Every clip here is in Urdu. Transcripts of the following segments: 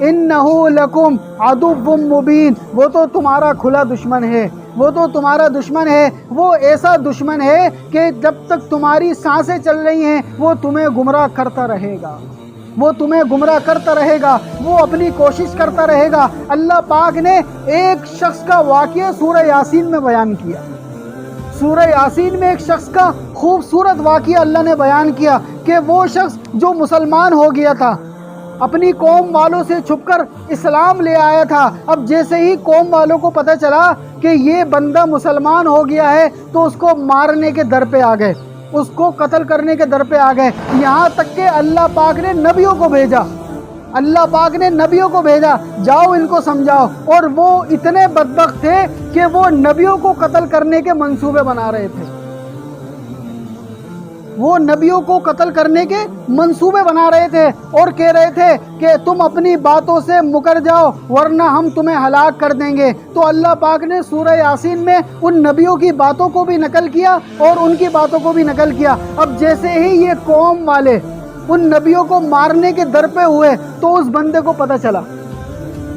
انہو لکم عدو مبین۔ وہ تو تمہارا کھلا دشمن ہے۔ وہ تو تمہارا دشمن ہے۔ وہ ایسا دشمن ہے کہ جب تک تمہاری سانسیں چل رہی ہیں، وہ تمہیں گمراہ کرتا رہے گا۔ وہ تمہیں گمراہ کرتا رہے گا۔ وہ اپنی کوشش کرتا رہے گا۔ اللہ پاک نے ایک شخص کا واقعہ سورہ یاسین میں بیان کیا۔ سورہ یاسین میں ایک شخص کا خوبصورت واقعہ اللہ نے بیان کیا کہ وہ شخص جو مسلمان ہو گیا تھا اپنی قوم والوں سے چھپ کر اسلام لے آیا تھا۔ اب جیسے ہی قوم والوں کو پتہ چلا کہ یہ بندہ مسلمان ہو گیا ہے، تو اس کو مارنے کے در پہ آ گئے۔ اس کو قتل کرنے کے در پہ آ گئے۔ یہاں تک کہ اللہ پاک نے نبیوں کو بھیجا۔ اللہ پاک نے نبیوں کو بھیجا۔ جاؤ ان کو سمجھاؤ۔ اور وہ اتنے بدبخت تھے کہ وہ نبیوں کو قتل کرنے کے منصوبے بنا رہے تھے۔ وہ نبیوں کو قتل کرنے کے منصوبے بنا رہے تھے اور کہہ رہے تھے کہ تم اپنی باتوں سے مکر جاؤ ورنہ ہم تمہیں ہلاک کر دیں گے۔ تو اللہ پاک نے سورہ یاسین میں ان نبیوں کی باتوں کو بھی نقل کیا اور ان کی باتوں کو بھی نقل کیا۔ اب جیسے ہی یہ قوم والے ان نبیوں کو مارنے کے در پہ ہوئے تو اس بندے کو پتہ چلا۔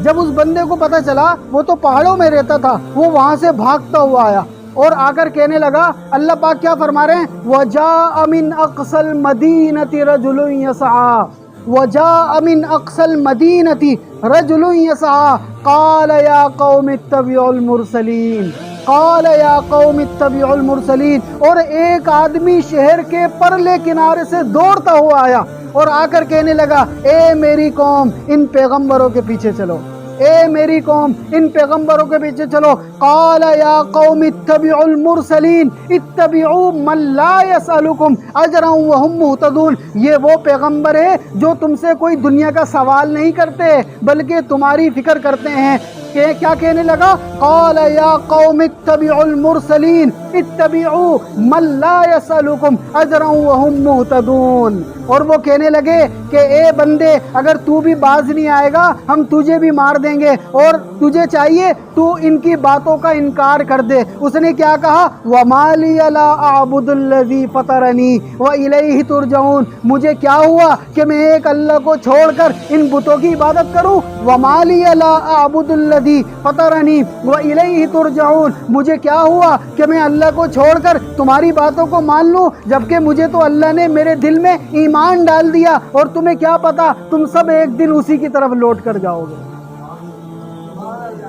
جب اس بندے کو پتہ چلا وہ تو پہاڑوں میں رہتا تھا، وہ وہاں سے بھاگتا ہوا آیا۔ اور آ کر کہنے لگا، اللہ پاک کیا فرما رہے ہیں؟ وَجَاءَ مِنْ أَقْصَى الْمَدِينَةِ رَجُلٌ يَسْعَى۔ وَجَاءَ مِنْ أَقْصَى الْمَدِينَةِ رَجُلٌ يَسْعَى۔ قَالَ يَا قَوْمِ اتَّبِعُوا الْمُرْسَلِينَ۔ قال یا قوم اتبعوا المرسلین اور ایک آدمی شہر کے پرلے کنارے سے دوڑتا ہوا آیا اور آ کر کہنے لگا، اے میری قوم، ان پیغمبروں کے پیچھے چلو۔ اے میری قوم، ان پیغمبروں کے پیچھے چلو۔ قال یا قوم، اتبعوا المرسلین، اتبعوا من لا يسألكم اجرا وهم مهتدون۔ یہ وہ پیغمبر ہے جو تم سے کوئی دنیا کا سوال نہیں کرتے، بلکہ تمہاری فکر کرتے ہیں۔ کہ کیا کہنے لگا؟ قال یا قوم اتبعوا المرسلین، اتبعوا من لا يسألكم اجرا وهم مهتدون۔ اور وہ کہنے لگے کہ اے بندے، اگر تو بھی باز نہیں آئے گا، ہم تجھے بھی مار دیں گے۔ اور تجھے چاہیے تو ان کی باتوں کا انکار کر دے۔ اس نے کیا کہا؟ وَمَا لِيَ لَا أَعْبُدُ الَّذِي فَطَرَنِي وَإِلَيْهِ تُرْجَعُونَ۔ مجھے کیا ہوا کہ میں ایک اللہ کو چھوڑ کر ان بتوں کی عبادت کروں؟ وَمَا لِيَ لَا أَعْبُدُ الَّذِي فَطَرَنِي وَإِلَيْهِ ترجعون۔ مجھے کیا ہوا کہ میں اللہ کو چھوڑ کر تمہاری باتوں کو مان لوں، جبکہ مجھے تو اللہ نے میرے دل میں ایمان ڈال دیا اور تمہیں کیا پتا تم سب ایک دن اسی کی طرف لوٹ کر جاؤ گے۔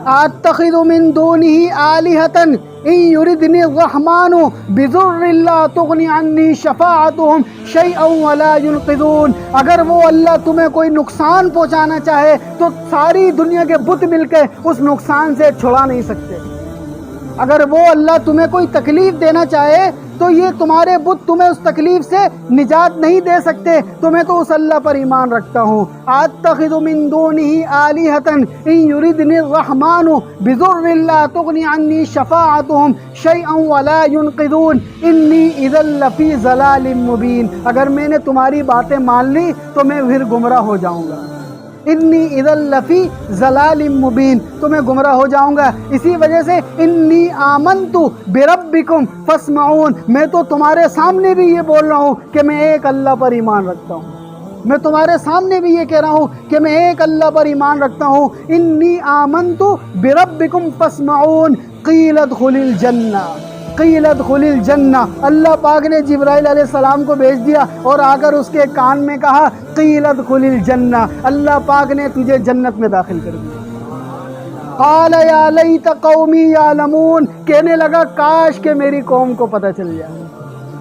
آتخذ من دونه آلهة ان يردني الرحمن بذر اللہ تغنی عنی شفاعتهم شیئا ولا ينقذون۔ اگر وہ اللہ تمہیں کوئی نقصان پہنچانا چاہے، تو ساری دنیا کے بت مل کے اس نقصان سے چھڑا نہیں سکتے۔ اگر وہ اللہ تمہیں کوئی تکلیف دینا چاہے تو یہ تمہارے بت تمہیں اس تکلیف سے نجات نہیں دے سکتے۔ تو میں تو اس اللہ پر ایمان رکھتا ہوں۔ اتخذ من دونه آلهة ان يردني الرحمن بضر لا تغني عني شفاعتهم شيئا ولا ينقذون۔ انی اذا لفی ضلال مبین اگر میں نے تمہاری باتیں مان لی تو میں پھر گمراہ ہو جاؤں گا۔ انی اذا لفی ضلال مبین، تو میں گمراہ ہو جاؤں گا۔ اسی وجہ سے انی آمنت بربکم فاسمعون۔ میں تو تمہارے سامنے بھی یہ بول رہا ہوں کہ میں ایک اللہ پر ایمان رکھتا ہوں۔ میں تمہارے سامنے بھی یہ کہہ رہا ہوں کہ میں ایک اللہ پر ایمان رکھتا ہوں۔ انی آمنت بربکم فاسمعون۔ قیل ادخل الجنہ۔ قیل ادخل الجنہ۔ اللہ پاک نے جبرائیل علیہ السلام کو بھیج دیا اور آ کر اس کے کان میں کہا قیل ادخل الجنہ۔ اللہ پاک نے تجھے جنت میں داخل کر دیا۔ قال، یا لیت قومی یعلمون کہنے لگا، کاش کہ میری قوم کو پتہ چل جائے۔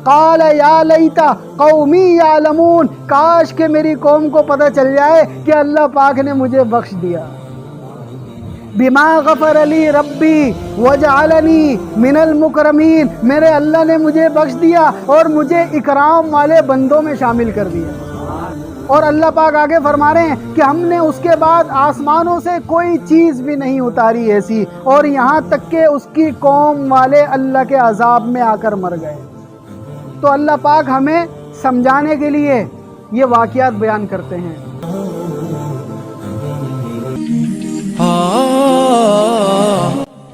قال، یا لیتا قومی یعلمون کاش کہ میری قوم کو پتہ چل جائے کہ اللہ پاک نے مجھے بخش دیا۔ بما غفر علی ربی وجعلنی من المکرمین میرے اللہ نے مجھے بخش دیا اور مجھے اکرام والے بندوں میں شامل کر دیا۔ اور اللہ پاک آگے فرما رہے ہیں کہ ہم نے اس کے بعد آسمانوں سے کوئی چیز بھی نہیں اتاری ایسی، اور یہاں تک کہ اس کی قوم والے اللہ کے عذاب میں آ کر مر گئے۔ تو اللہ پاک ہمیں سمجھانے کے لیے یہ واقعات بیان کرتے ہیں۔